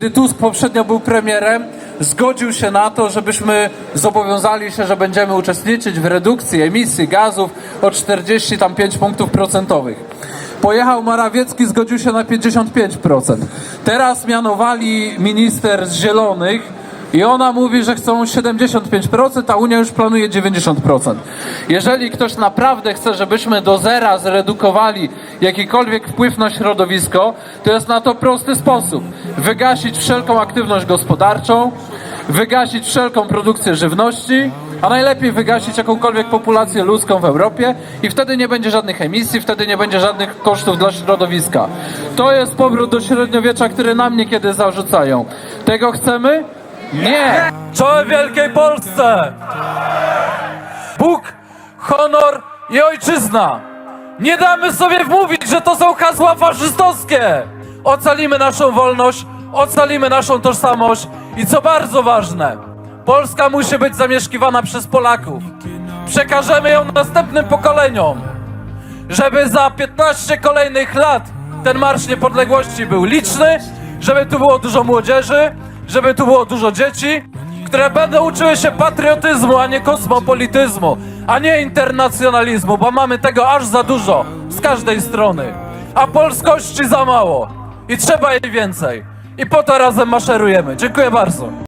Gdy Tusk poprzednio był premierem, zgodził się na to, żebyśmy zobowiązali się, że będziemy uczestniczyć w redukcji emisji gazów o 40 tam 5 punktów procentowych. Pojechał Morawiecki, zgodził się na 55%. Teraz mianowali minister z Zielonych i ona mówi, że chcą 75%, a Unia już planuje 90%. Jeżeli ktoś naprawdę chce, żebyśmy do zera zredukowali jakikolwiek wpływ na środowisko, to jest na to prosty sposób. Wygasić wszelką aktywność gospodarczą, wygasić wszelką produkcję żywności, a najlepiej wygasić jakąkolwiek populację ludzką w Europie i wtedy nie będzie żadnych emisji, wtedy nie będzie żadnych kosztów dla środowiska. To jest powrót do średniowiecza, który nam niekiedy zarzucają. Tego chcemy? Nie! Czołem Wielkiej Polsce! Bóg, honor i ojczyzna! Nie damy sobie wmówić, że to są hasła faszystowskie! Ocalimy naszą wolność, ocalimy naszą tożsamość. I co bardzo ważne, Polska musi być zamieszkiwana przez Polaków. Przekażemy ją następnym pokoleniom, żeby za 15 kolejnych lat ten Marsz Niepodległości był liczny, żeby tu było dużo młodzieży, żeby tu było dużo dzieci, które będą uczyły się patriotyzmu, a nie kosmopolityzmu, a nie internacjonalizmu, bo mamy tego aż za dużo z każdej strony, a polskości za mało i trzeba jej więcej. I po to razem maszerujemy. Dziękuję bardzo.